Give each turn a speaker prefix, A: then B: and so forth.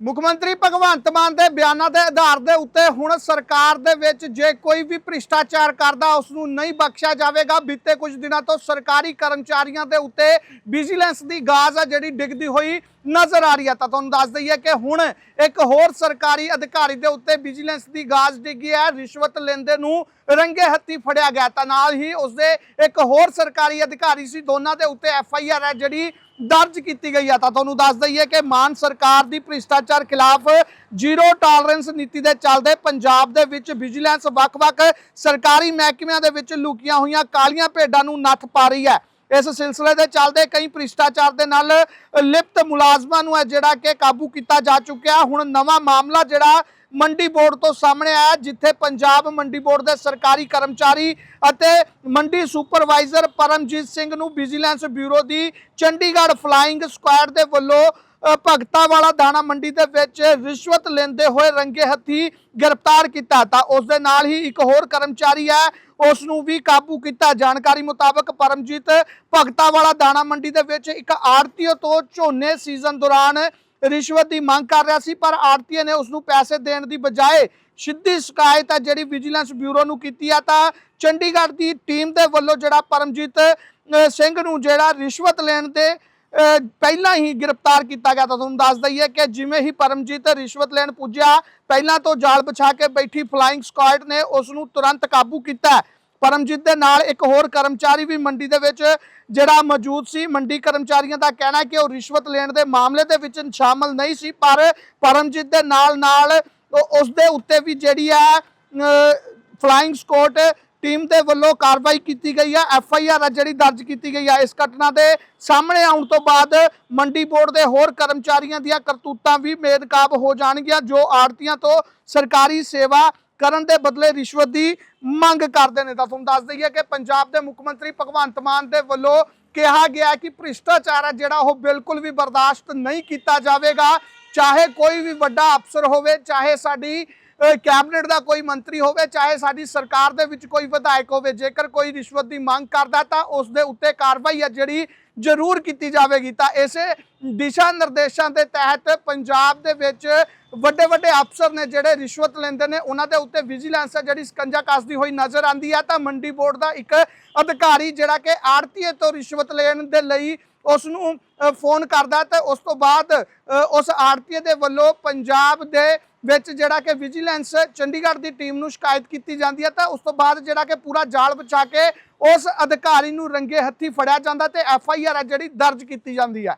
A: ਮੁੱਖ ਮੰਤਰੀ ਭਗਵੰਤ ਮਾਨ ਦੇ ਬਿਆਨਾਂ ਦੇ ਆਧਾਰ ਦੇ ਉੱਤੇ ਹੁਣ ਸਰਕਾਰ ਦੇ ਵਿੱਚ ਜੇ ਕੋਈ ਵੀ ਭ੍ਰਿਸ਼ਟਾਚਾਰ ਕਰਦਾ, ਉਸ ਨੂੰ ਨਹੀਂ ਬਖਸ਼ਿਆ ਜਾਵੇਗਾ। ਬੀਤੇ ਕੁਝ ਦਿਨਾਂ ਤੋਂ ਸਰਕਾਰੀ ਕਰਮਚਾਰੀਆਂ ਦੇ ਉੱਤੇ ਵਿਜੀਲੈਂਸ ਦੀ ਗਾਜ਼ ਆ ਜਿਹੜੀ ਡਿੱਗਦੀ ਹੋਈ ਨਜ਼ਰ ਆ ਰਹੀ ਹੈ ਤਾਂ ਤੁਹਾਨੂੰ ਦੱਸ ਦਈਏ ਕਿ ਹੁਣ ਇੱਕ ਹੋਰ ਸਰਕਾਰੀ ਅਧਿਕਾਰੀ ਦੇ ਉੱਤੇ ਵਿਜੀਲੈਂਸ ਦੀ ਗਾਜ਼ ਡਿੱਗੀ ਹੈ। ਰਿਸ਼ਵਤ ਲੈਂਦੇ ਨੂੰ ਰੰਗੇ ਹੱਥੀ ਫੜਿਆ ਗਿਆ। ਤਾਂ ਨਾਲ ਹੀ ਉਸਦੇ ਇੱਕ ਹੋਰ ਸਰਕਾਰੀ ਅਧਿਕਾਰੀ ਸੀ, ਦੋਨਾਂ ਦੇ ਉੱਤੇ ਐਫ ਆਈ ਆਰ ਹੈ ਜਿਹੜੀ ਦਰਜ ਕੀਤੀ ਗਈ ਹੈ ਤਾਂ ਤੁਹਾਨੂੰ ਦੱਸ ਦਈਏ ਕਿ ਮਾਨ ਸਰਕਾਰ ਦੀ ਭ੍ਰਿਸ਼ਟਾਚਾਰ ਖਿਲਾਫ ਜ਼ੀਰੋ ਟਾਲਰੈਂਸ ਨੀਤੀ ਦੇ ਚੱਲਦੇ ਪੰਜਾਬ ਦੇ ਵਿੱਚ ਵਿਜੀਲੈਂਸ ਵੱਖ-ਵੱਖ ਸਰਕਾਰੀ ਮਹਿਕਮਿਆਂ ਦੇ ਵਿੱਚ ਲੁਕੀਆਂ ਹੋਈਆਂ ਕਾਲੀਆਂ ਭੇਡਾਂ ਨੂੰ ਨੱਥ ਪਾ ਰਹੀ ਹੈ। ਇਸ ਸਿਲਸਿਲੇ ਦੇ ਚੱਲਦੇ ਕਈ ਭ੍ਰਿਸ਼ਟਾਚਾਰ ਦੇ ਨਾਲ ਲਿਪਤ ਮੁਲਾਜ਼ਮਾਂ ਨੂੰ ਹੈ ਜਿਹੜਾ ਕਿ ਕਾਬੂ ਕੀਤਾ ਜਾ ਚੁੱਕਿਆ। ਹੁਣ ਨਵਾਂ ਮਾਮਲਾ ਜਿਹੜਾ ਮੰਡੀ ਬੋਰਡ ਤੋਂ ਸਾਹਮਣੇ ਆਇਆ, ਜਿੱਥੇ ਪੰਜਾਬ ਮੰਡੀ ਬੋਰਡ ਦੇ ਸਰਕਾਰੀ ਕਰਮਚਾਰੀ ਅਤੇ ਮੰਡੀ ਸੁਪਰਵਾਈਜ਼ਰ ਪਰਮਜੀਤ ਸਿੰਘ ਨੂੰ ਵਿਜੀਲੈਂਸ ਬਿਊਰੋ ਦੀ ਚੰਡੀਗੜ੍ਹ ਫਲਾਈਂਗ ਸਕੁਐਡ ਦੇ ਵੱਲੋਂ ਭਗਤਾ ਵਾਲਾ ਦਾਣਾ ਮੰਡੀ ਦੇ ਵਿੱਚ ਰਿਸ਼ਵਤ ਲੈਂਦੇ ਹੋਏ ਰੰਗੇ ਹੱਥੀ ਗ੍ਰਿਫਤਾਰ ਕੀਤਾ ਤਾਂ ਉਸ ਦੇ ਨਾਲ ਹੀ ਇੱਕ ਹੋਰ ਕਰਮਚਾਰੀ ਹੈ, ਉਸ ਨੂੰ ਵੀ ਕਾਬੂ ਕੀਤਾ। ਜਾਣਕਾਰੀ ਮੁਤਾਬਕ ਪਰਮਜੀਤ ਭਗਤਾ ਵਾਲਾ ਦਾਣਾ ਮੰਡੀ ਦੇ ਵਿੱਚ ਇੱਕ ਆੜਤੀਓ ਤੋਂ ਝੋਨੇ ਸੀਜ਼ਨ ਦੌਰਾਨ ਰਿਸ਼ਵਤ ਦੀ ਮੰਗ ਕਰ ਰਿਹਾ ਸੀ, ਪਰ ਆੜਤੀਏ ਨੇ ਉਸ ਨੂੰ ਪੈਸੇ ਦੇਣ ਦੀ ਬਜਾਏ ਸਿੱਧੀ ਸ਼ਿਕਾਇਤ ਹੈ, ਜਿਹੜੀ ਵਿਜੀਲੈਂਸ ਬਿਊਰੋ ਨੂੰ ਕੀਤੀ ਆ ਤਾਂ ਚੰਡੀਗੜ੍ਹ ਦੀ ਟੀਮ ਦੇ ਵੱਲੋਂ ਜਿਹੜਾ ਪਰਮਜੀਤ ਸਿੰਘ ਨੂੰ ਜਿਹੜਾ ਰਿਸ਼ਵਤ ਲੈਣ ਦੇ ਪਹਿਲਾਂ ਹੀ ਗ੍ਰਿਫਤਾਰ ਕੀਤਾ ਗਿਆ ਤਾਂ ਤੁਹਾਨੂੰ ਦੱਸ ਦਈਏ ਕਿ ਜਿਵੇਂ ਹੀ ਪਰਮਜੀਤ ਰਿਸ਼ਵਤ ਲੈਣ ਪੁੱਜਿਆ, ਪਹਿਲਾਂ ਤੋਂ ਜਾਲ ਵਿਛਾ ਕੇ ਬੈਠੀ ਫਲਾਈਂਗ ਸਕਾਡ ਨੇ ਉਸ ਨੂੰ ਤੁਰੰਤ ਕਾਬੂ ਕੀਤਾ। ਪਰਮਜੀਤ ਦੇ ਨਾਲ ਇੱਕ ਹੋਰ ਕਰਮਚਾਰੀ ਵੀ ਮੰਡੀ ਦੇ ਵਿੱਚ ਜਿਹੜਾ ਮੌਜੂਦ ਸੀ, ਮੰਡੀ ਕਰਮਚਾਰੀਆਂ ਦਾ ਕਹਿਣਾ ਕਿ ਉਹ ਰਿਸ਼ਵਤ ਲੈਣ ਦੇ ਮਾਮਲੇ ਦੇ ਵਿੱਚ ਸ਼ਾਮਲ ਨਹੀਂ ਸੀ, ਪਰ ਪਰਮਜੀਤ ਦੇ ਨਾਲ ਨਾਲ ਉਸ ਦੇ ਉੱਤੇ ਵੀ ਜਿਹੜੀ ਹੈ ਫਲਾਈਂਗ ਸਕੋਟ ਟੀਮ ਦੇ ਵੱਲੋਂ ਕਾਰਵਾਈ ਕੀਤੀ ਗਈ ਹੈ ਐਫ ਆਈ ਆਰ ਜਿਹੜੀ ਦਰਜ ਕੀਤੀ ਗਈ ਹੈ ਇਸ ਘਟਨਾ ਦੇ ਸਾਹਮਣੇ ਆਉਣ ਤੋਂ ਬਾਅਦ ਮੰਡੀ ਬੋਰਡ ਦੇ ਹੋਰ ਕਰਮਚਾਰੀਆਂ ਦੀਆਂ ਕਰਤੂਤਾਂ ਵੀ ਮੇਦਕਾਬ ਹੋ ਜਾਣਗੀਆਂ, ਜੋ ਆੜਤੀਆਂ ਤੋਂ ਸਰਕਾਰੀ ਸੇਵਾ ਕਰਨ ਦੇ ਬਦਲੇ ਰਿਸ਼ਵਤ ਦੀ ਮੰਗ ਕਰਦੇ ਨੇ। ਤਾਂ ਤੁਹਾਨੂੰ ਦੱਸ ਦਈਏ ਕਿ ਪੰਜਾਬ ਦੇ ਮੁੱਖ ਮੰਤਰੀ ਭਗਵੰਤ ਮਾਨ ਦੇ ਵੱਲੋਂ ਕਿਹਾ ਗਿਆ ਕਿ ਭ੍ਰਿਸ਼ਟਾਚਾਰ ਹੈ ਜਿਹੜਾ ਉਹ ਬਿਲਕੁਲ ਵੀ ਬਰਦਾਸ਼ਤ ਨਹੀਂ ਕੀਤਾ ਜਾਵੇਗਾ। ਚਾਹੇ ਕੋਈ ਵੀ ਵੱਡਾ ਅਫਸਰ ਹੋਵੇ, ਚਾਹੇ ਸਾਡੀ ਕੈਬਨਿਟ ਦਾ ਕੋਈ ਮੰਤਰੀ ਹੋਵੇ, ਚਾਹੇ ਸਾਡੀ ਸਰਕਾਰ ਦੇ ਵਿੱਚ ਕੋਈ ਵਿਧਾਇਕ ਹੋਵੇ, ਜੇਕਰ ਕੋਈ ਰਿਸ਼ਵਤ ਦੀ ਮੰਗ ਕਰਦਾ ਤਾਂ ਉਸ ਦੇ ਉੱਤੇ ਕਾਰਵਾਈ ਹੈ ਜਿਹੜੀ ਜ਼ਰੂਰ ਕੀਤੀ ਜਾਵੇਗੀ। ਤਾਂ ਇਸੇ ਦਿਸ਼ਾ ਨਿਰਦੇਸ਼ਾਂ ਦੇ ਤਹਿਤ ਪੰਜਾਬ ਦੇ ਵਿੱਚ ਵੱਡੇ ਵੱਡੇ ਅਫਸਰ ਨੇ ਜਿਹੜੇ ਰਿਸ਼ਵਤ ਲੈਂਦੇ ਨੇ, ਉਹਨਾਂ ਦੇ ਉੱਤੇ ਵਿਜੀਲੈਂਸ ਹੈ ਜਿਹੜੀ ਸਕੰਜਾ ਕੱਸਦੀ ਹੋਈ ਨਜ਼ਰ ਆਂਦੀ ਹੈ ਤਾਂ ਮੰਡੀ ਬੋਰਡ ਦਾ ਇੱਕ ਅਧਿਕਾਰੀ ਜਿਹੜਾ ਕਿ ਆੜਤੀਏ ਤੋਂ ਰਿਸ਼ਵਤ ਲੈਣ ਦੇ ਲਈ ਉਸ ਨੂੰ ਫੋਨ ਕਰਦਾ ਤੇ ਉਸ ਤੋਂ ਬਾਅਦ ਉਸ ਆੜਤੀਏ ਦੇ ਵੱਲੋਂ ਪੰਜਾਬ ਦੇ ਵਿੱਚ ਜਿਹੜਾ ਕਿ ਵਿਜੀਲੈਂਸ ਚੰਡੀਗੜ੍ਹ ਦੀ ਟੀਮ ਨੂੰ ਸ਼ਿਕਾਇਤ ਕੀਤੀ ਜਾਂਦੀ ਹੈ ਤਾਂ ਉਸ ਤੋਂ ਬਾਅਦ ਜਿਹੜਾ ਕਿ ਪੂਰਾ ਜਾਲ ਵਿਛਾ ਕੇ ਉਸ ਅਧਿਕਾਰੀ ਨੂੰ ਰੰਗੇ ਹੱਥੀ ਫੜਿਆ ਜਾਂਦਾ ਤੇ ਐਫ ਆਈ ਆਰ ਜਿਹੜੀ ਦਰਜ ਕੀਤੀ ਜਾਂਦੀ ਹੈ।